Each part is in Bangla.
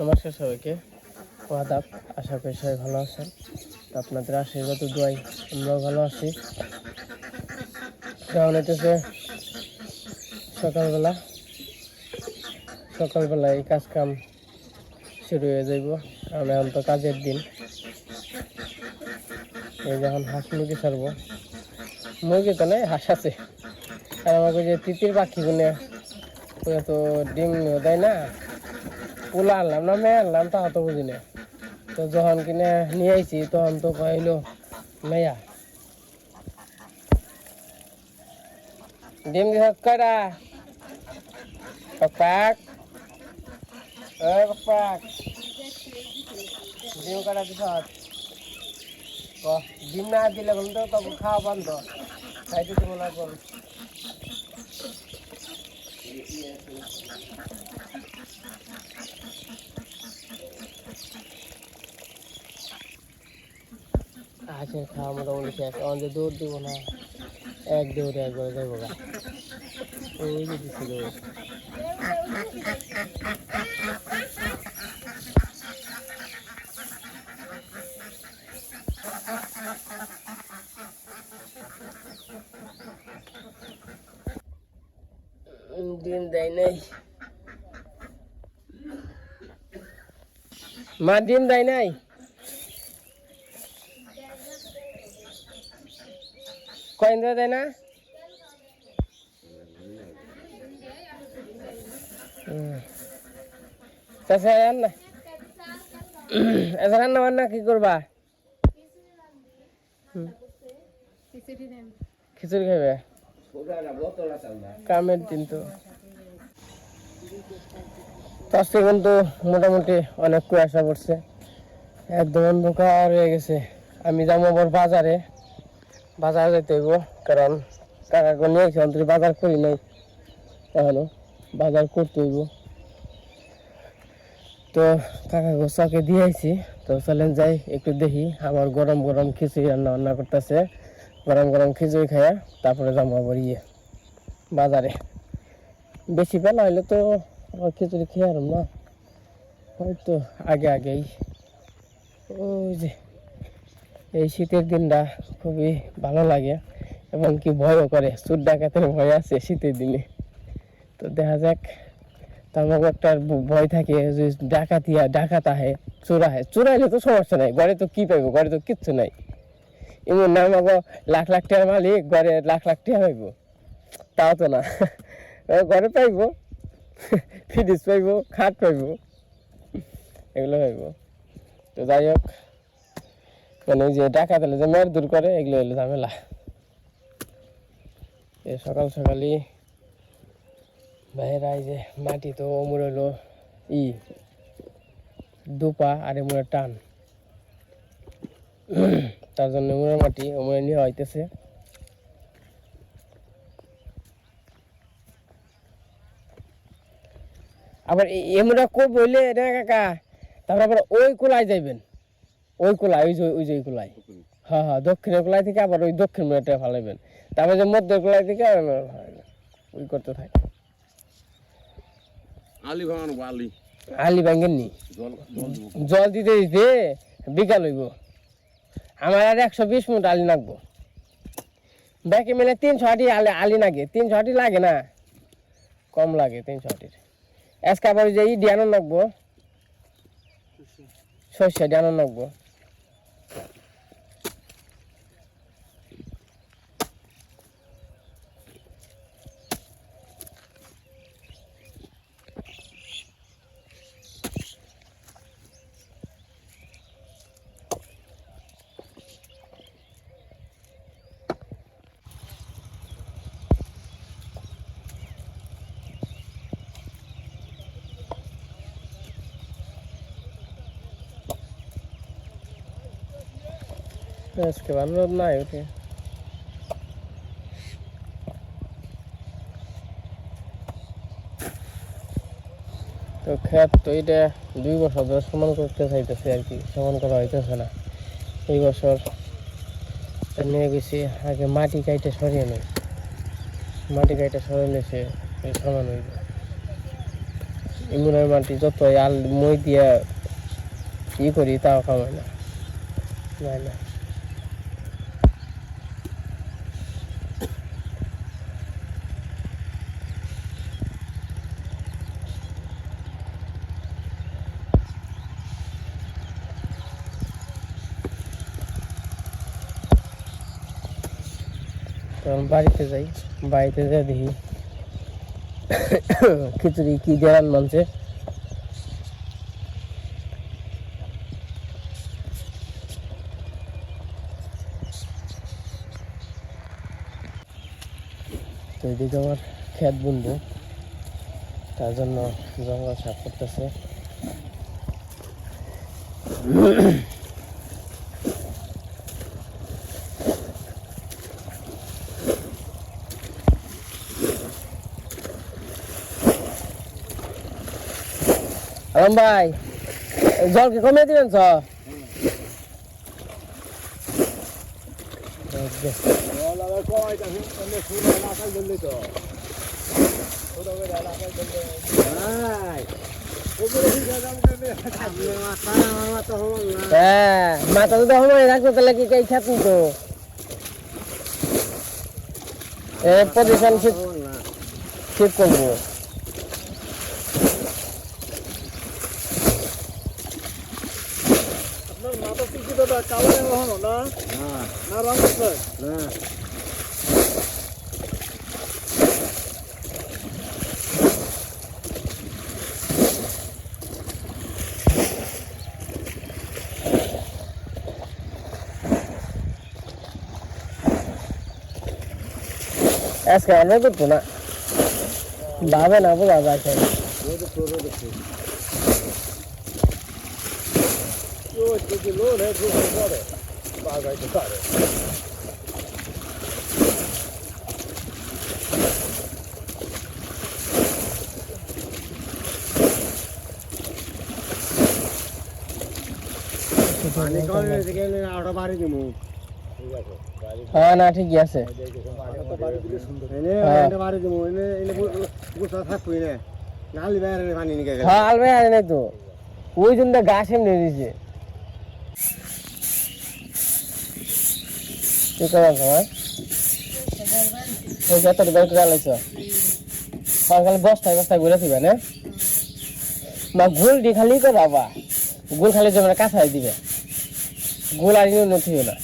নমস্কার সবাইকে আদাব, আশা করি সবাই ভালো আছেন। আপনাদের আশীর্বাদ দোয়াই। আমরাও ভালো আছি। কারণ হইতেছে সকালবেলা। সকালবেলা এই কাজ কাম শুরু হয়ে যাইব। কারণ এখন তো কাজের দিন। এই যখন হাঁস মুরগি ছাড়বো। মুরগি তো নেই, হাঁস আছে। আর আমাকে যে তিতির পাখি গুনে, ওরা তো ডিম দেয় না। পোলা আনলাম না, মেয়ে আনলাম তা তো বুঝি তো যখন কিনে নিয়ে আইছি, তখন তো কইলো মেয়া, ডিম দিছ কয়টা? পাক এ পাক ডিম কয়টা দিছ? ডিম না দিলে বলুন তো, তখন খাওয়া বন্ধ। খাইতে দিব না কোন আছে খাওয়া মোটামুটি শেষ আমাদের দৌড় দিব না। এক দৌড়ে একবার যাইব গা। ওই যে দিছিল দিন দেয় নাই। মা ডিম দেয় নাই? কয়েন দেয় না। চাচা রান্না এসা রান্না বান্না কি করবা। খিচুড়ি খাবে কামের দিন তো তো আজকে কিন্তু মোটামুটি অনেক কুয়াশা পড়ছে একদম অন্ধকার হয়ে গেছে আমি যাব আবার বাজারে বাজার যেতে হইব, কারণ কাকাকে নিয়ে গেছি অন্তত বাজার করি নাই। এখনও বাজার করতে হইব। তো কাকা গোসাকে দিয়ে আইছি। তো চলেন যাই, একটু দেখি আমার গরম গরম খিচুড়ি রান্না বান্না করতেছে। গরম গরম খিচুড়ি খাইয়া তারপরে যাব আবার ইয়ে বাজারে। বেশি বেলা হইলে তো খিচুড়ি খেয়ে আরম না। হয়তো আগে আগেই। ওই যে এই শীতের দিনটা খুবই ভালো লাগে এবং কি ভয়ও করে। চুর ডাকাতের ভয় আছে শীতের দিনে। তো দেখা যাক, তো আমাকে একটা ভয় থাকে যে ডাকাতিয়া ডাকাত আহে, চোর আহে। চোরাইলে তো সমস্যা নাই, ঘরে তো কি পাইবো, ঘরে তো কিচ্ছু নাই। এমন না আমাকে লাখ লাখ টাকার মালিক, ঘরে লাখ লাখ টাকা পাইব। তাও তো না। ঘরে পাইব, ফ্রিজ পাইব, খাট পাইব, এগুলো পাইব। তো যাই হোক মানে যে ডাকাত এলে যে মেয়ের দূর করে, এগুলো হলো ঝামেলা। সকাল সকালই এই যে মাটি তো অমর হলো, ই দুপা আর এমুরের টান। তার জন্য এমুরের মাটি অমরে নিয়ে হইতেছে। আবার এমরা কো বললে এটা কাকা, তারপর আবার ওই কোলায় যাইবেন। ওই কোলায় ওই যে ওই যে ওই কোলায় হ্যাঁ হ্যাঁ দক্ষিণের থেকে আবার ওই দক্ষিণ মেয়েটা ফালাইবেন। তারপরে যে মধ্যের থেকে ওই করতে থাকে। আলি ভাঙানো আলি। আলি ভাঙ্গেন নি জল দিতে দিতে বিকাল হইব। আমার আর একশো বিশ মিনিট আলি নাগবো ব্যাকে মিলে তিনশো আটি আলি আলি নাগে। তিনশো আটি লাগে না। কম লাগে তিনশো আটির। আজকে আবার যে ই ডিয়ানো নাগবো শস্য। ডিয়ানো নাগবো আজকে ভালো রোদ নাই ওঠে তো খেত তো এটা দুই বছর ধরে সমান করতে চাইতেছে আর কি, সমান করা হইতেছে না। এই বছর নিয়ে গেছি, আগে মাটি কাইটে সরিয়ে নেই। মাটি কাইটে সরাইলে সে সমান হইবে ইমুনের মাটি যত আল, মই দিয়ে ই করি, তাও খাওয়ায় না। না বাড়িতে যাই, বাড়িতে যা দেখি খিচুড়ি কি দেওয়ান মানছে তো এদিকে আমার খেত বন্ধু, তার জন্য জঙ্গল সাফ করতেছে। আলম ভাই জল কি কমিয়ে দিবেন চ হ্যাঁ মাথা তো সময় রাখতো তাহলে কি কে খেত তো এ পজিশন ঠিক 알았어. 네. ऐसा तो को बाबा ना बोला बाबा के वो तो प्रोग्राम देखो जो जो लोड है, जो लोड है যাচ্ছে হ্যাঁ না ঠিকই আছে। হ্যাঁ। আলবে আরে নাই তো। ওই জন্য গাছ এমনি দিছে কি করো তোমার ওই যত বাইক চালাইছ সকালে বস্তায় বস্তায় ঘুরে থাকবে না? মা, গোল দি খালি করাবা গোল খালি জমা কাঁচাই দিবে। গোল আর ইউ নথিও না।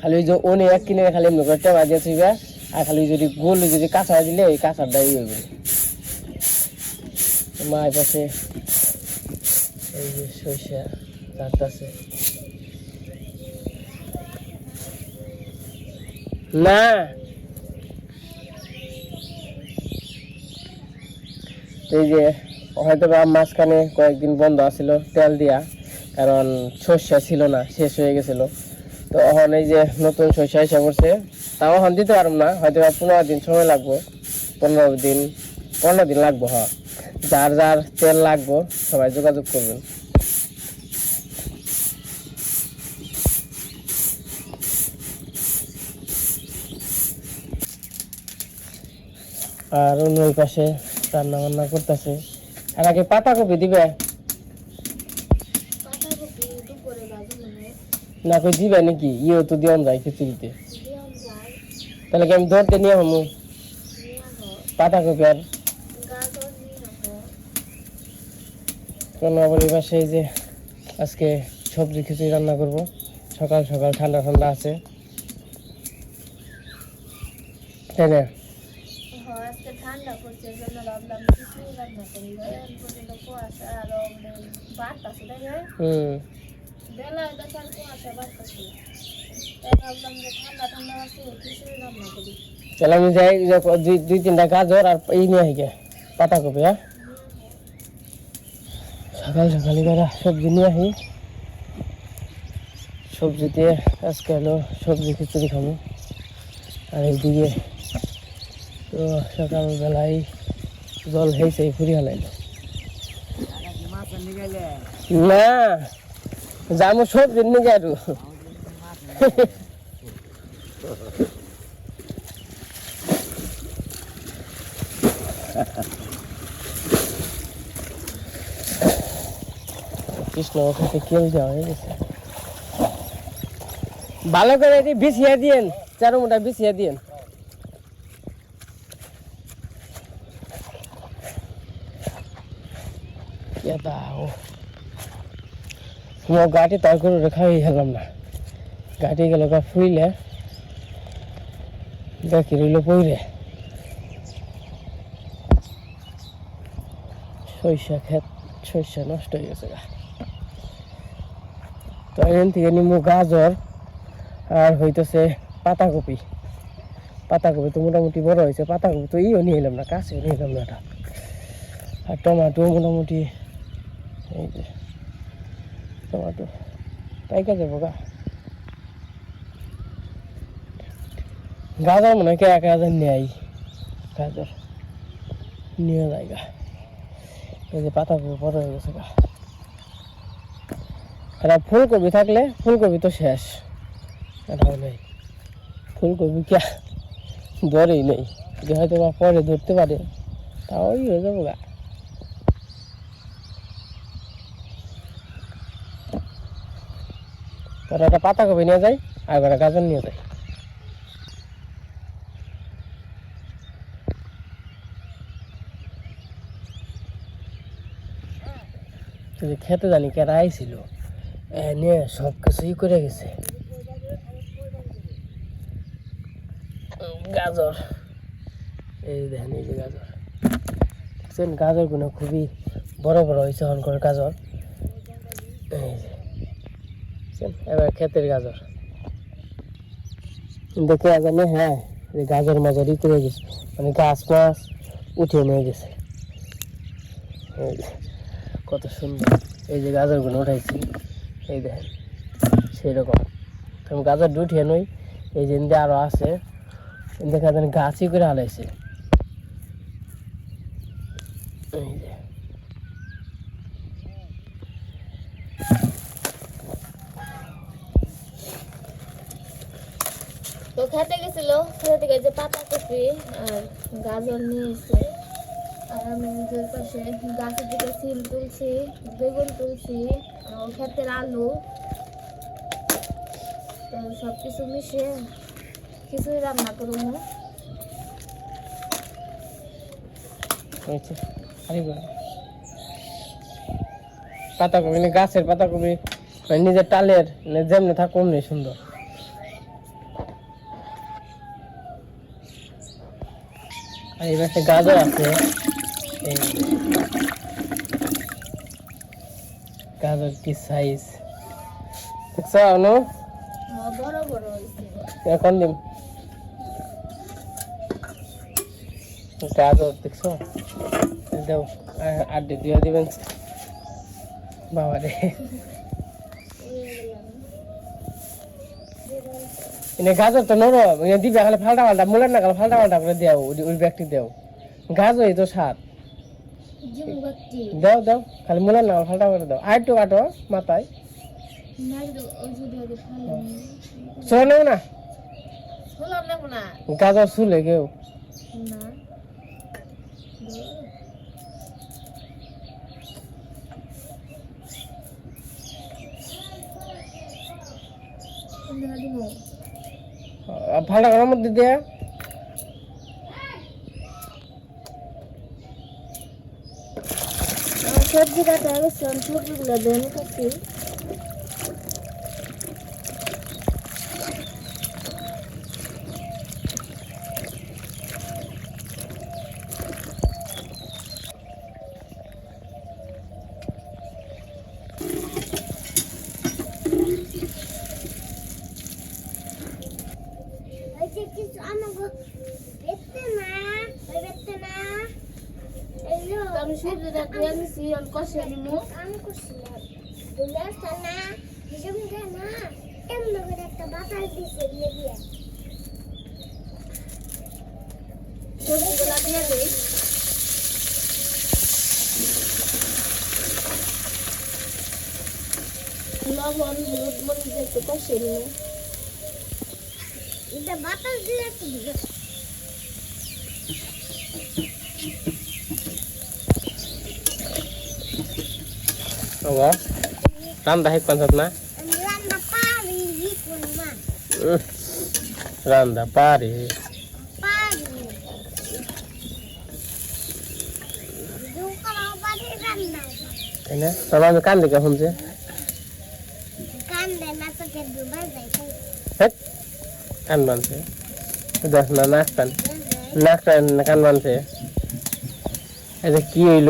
খালি যে ওনে এক কিনে খালি এমনি করে টেবা দিয়ে থইবে, আর খালি যদি গোল যদি কাঁচা দিলে, এই কাঁচাটা ই হইবে। মা পাশে এই যে সরিষা। কাটতেছে। না। এই যে হয়তো মাঝখানে কয়েকদিন বন্ধ আছিল তেল দিয়া, কারণ শস্য ছিল না, শেষ হয়ে গেছিল। তো এখন এই যে নতুন শস্য এসে পড়ছে, তাও এখন দিতে পারব না হয়তো বা পনেরো দিন সময় লাগবে। পনেরো দিন পনেরো দিন লাগবো হ্যাঁ যার যার তেল লাগবো, সবাই যোগাযোগ করবেন। আর অন্য ওই পাশে রান্না বান্না করতেছে। আর আগে পাতা কপি দিবে না কই দিবে নাকি? ইও তো দিয়ন যায় খিচুড়িতে। তাহলে কি আমি ধরতে নিয়ে হমু পাতা কপি আর? কেন আবার এই পাশে এই যে আজকে সবজি খিচুড়ি রান্না করব? সকাল সকাল ঠান্ডা ঠান্ডা আছে। তাই না? আজকে ঠান্ডা পড়ছে এই জন্য ভাবলাম কিছু রান্না করি। পর্যন্ত কুয়াশা আর তাই না? বেলায় দেখার কুয়াশা ঠান্ডা আছে তাহলে আমি যাই দুই তিনটা গাজর আর এই নিয়ে আইগে পাতা কপি হ্যাঁ? সকাল সকালে করে সবজি নিয়ে আসি সবজি দিয়ে আজকে হলো সবজি খিচুড়ি খাব। আর এইদিকে তো সকালবেলায় জল হয়েছে ফুরি হালাইল। না যাব সবজি নিয়ে আর। ভালো করে এটি বিছিয়ে দিয়েন, চারো মোটা বিছিয়ে দিয়েন কে দাও তোমার গাড়ি তার করে রেখা হয়ে গেলাম না। গাড়ি গেল গা ফুইলে দেখি রইল পইরে সরিষা খেত সরিষা নষ্ট হয়ে গেছে গা। তো এখান থেকে নিমু গাজর আর হইতেছে পাতাকপি। পাতাকপি তো মোটামুটি বড় হয়েছে পাতাকপি তো ইও নিয়ে এলাম না কাছেও নিয়ে এলাম না আর টমাটো মোটামুটি এই যে টমাটো পাইকা যাব গা গাজর মনে হয় এক হাজার নেয় গাজর নিয়ে যায় গা এই যে পাতাকপি বড় হয়ে গেছে গা আর ফুলকপি থাকলে ফুলকপি তো শেষ এটাও নেই ফুলকপি কে ধরেই নেই হয়তো বা পরে ধরতে পারে তাও হয়ে যাব গা তোরা একটা পাতাকপি নিয়ে যাই আর একটা গাজর নিয়ে যাই। খেতে জানি কেরা আইছিল এনে সব কিছুই করে গেছে। গাজর। এই দেখেন, এই যে গাজর। দেখছেন গাজরগুলো খুবই বড় বড় হয়েছে হনকর গাজর। এই যে। দেখছেন? এবার ক্ষেতের গাজর। দেখে জানে হ্যাঁ গাজর মাজারই করে গেছে। মানে গাছ মাছ উঠে নিয়ে গেছে। কত সুন্দর। এই যে গাজরগুলো উঠাইছি, এই দেখেন সেই রকম গাজর উঠিয়ে নই, এই যে ইন্দে আরও আছে। দেখা যান গাছই করে হালাইছে। এই যে তো খেতে গেছিল খেতে থেকে যে পাতা কপি আর গাজর নিয়ে এসে আর আমি পাশে গাছের তুলছি, বেগুন ক্ষেতের আলু। সব কিছু মিশিয়ে কিছুই রান্না আরে পাতাকপি মানে গাছের পাতাকপি মানে নিজের টালের মানে যেমনি থাক অমনি সুন্দর। আর এই পাশে গাজর আছে। গাজর কি সাইজ দেখছ অনু? এখন দিম। গাজর দেখছ? দেও আড্ডি দিয়ে দিবেন। বাবা রে এনে গাজর তো নরম এনে দিবে খালি ফাল্টা ফাল্টা মুলের না খালি ফাল্টা ফাল্টা করে দেও ওই- ওই ব্যাগটি দেও গাজর এই তো গাছটি দাও দাও খালি মুলের না ফাল্টা করে দাও। আর একটু কাটো মাথায় চলে নেও না? গাজর চুলে কেউ না। করার মধ্যে দেয়া। সবজি কাটা আমি সবজিগুলো ধনে খাচ্ছি নিছি আমি কষে নিমু আমি করছিলাম বলে আসছে না হিসেব না এমন করে একটা বাতাস দিছে দিয়ে দিয়ে। সবজিগুলো দিয়ে দিই। লবণ হলুদ মরিচ একটু কষে নিমু এটা বাতাস দিলে তো ওগো রান্দা হেক পাঞ্চাত না রান্দা পারি তাই না তবে আমি কান দিকে শুনছি কান বানছে দেখ না নাক টান নাক কান বানছে এই যে কি হইল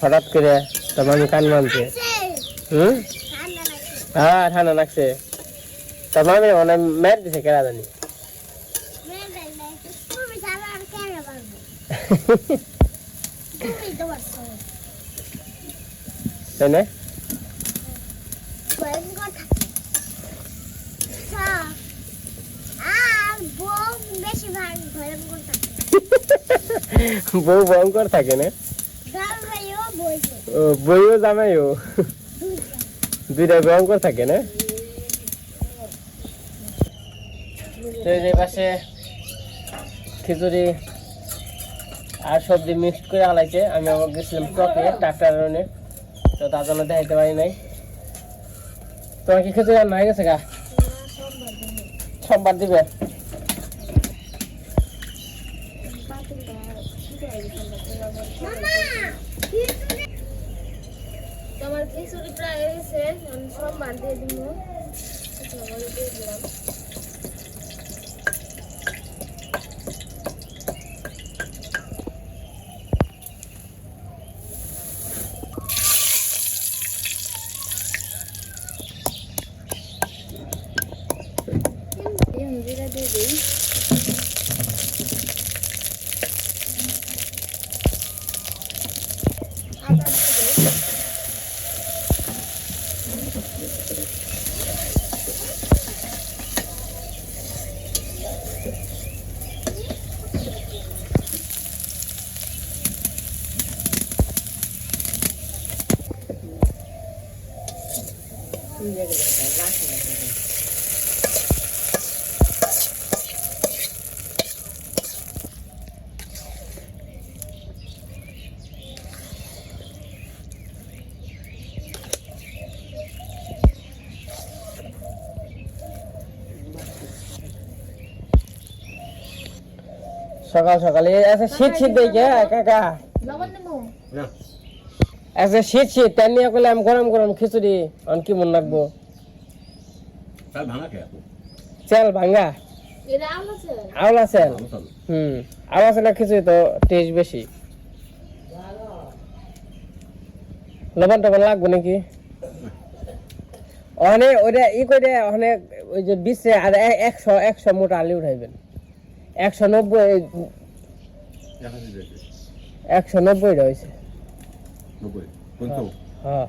হঠাৎ করে আমি কান বানছে হুম? হ্যাঁ ঠান্ডা লাগছে। আমি মানে দিছে কেরা জানি। তাই না? বউ ভয়ঙ্কর থাকে না? বইও জামাইও। দুইটা দুইটা ভয়ঙ্কর থাকে না? তো এই পাশে খিচুড়ি আর সবজি মিক্স করে আলাইছে। আমি আমার গেছিলাম টকে ট্রাক্টর রনে তো তার জন্য দেখাইতে পারি নাই। তোমার কি খিচুড়ি রান্না হয়ে গেছে গা? সোমবার দিবে মামা খিচুড়ি তোমার খিচুড়ি প্রায় হয়ে গেছে আমি সোমবার দিয়ে দিব দিলাম এখন জিরা দিয়ে দিই আদা দিয়ে দিই সকাল সকালে আচ্ছা শীত শীত দেখে কাকা লবণ দেবো না আচ্ছা শীত শীত তার নিয়ে করলে আমি গরম গরম খিচুড়ি অন কি মন রাখব? তার ভাঙা কে চাল ভাঙ্গা এটা আছে। আওলা চাল হুম আওলা চালের খিচুড়ি তো টেস্ট বেশি? লবণ টবণ লাগবে নাকি? অনেক ওইটা ই করে অনেক ওই যে বিশে আর একশো একশো মোটা আলু উঠাইবেন। একশো নব্বই একশো নব্বই রয়েছে নব্বই। পঞ্চাশ হ্যাঁ।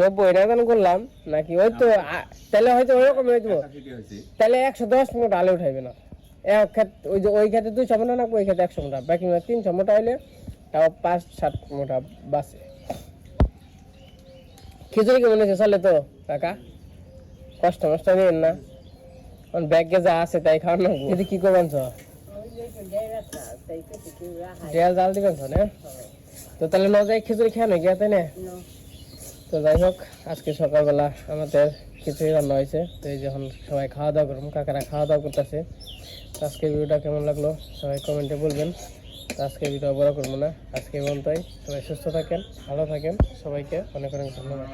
নব্বই না কেন করলাম? নাকি ওই তো তাহলে হয়তো ওরকম হয়ে যাব। তাহলে একশো দশ মোটা আলু উঠাইবে না। এক ক্ষেত ওই যে ওই ক্ষেত্রে দুইশো মোটা না ওই ক্ষেত্রে একশো মোটা। বাকি মানে তিনশো মোটা হইলে তাও পাঁচ সাত মোটা বাসে খিচুড়ি কেমন হয়েছে? চলে তো কাকা। কষ্ট মষ্ট নিয়েন না। ব্যাগে যা আছে তাই খাওয়ান না কিন্তু কি করবেন তো ডেয়াল জাল দিবেন তো না? তো তাহলে ন যাই খিচুড়ি খেয়ে গিয়া তাই না? তো যাই হোক আজকে সকালবেলা আমাদের খিচুড়ি রান্না হয়েছে। তো এই যখন সবাই খাওয়া দাওয়া করুন কাকারা খাওয়া দাওয়া করতেছে। তো আজকে ভিডিওটা কেমন লাগল সবাই কমেন্টে বলবেন। তো আজকে ভিডিও বড় করব না। আজকে পর্যন্তই। সবাই সুস্থ থাকেন ভালো থাকেন। সবাইকে অনেক অনেক ধন্যবাদ।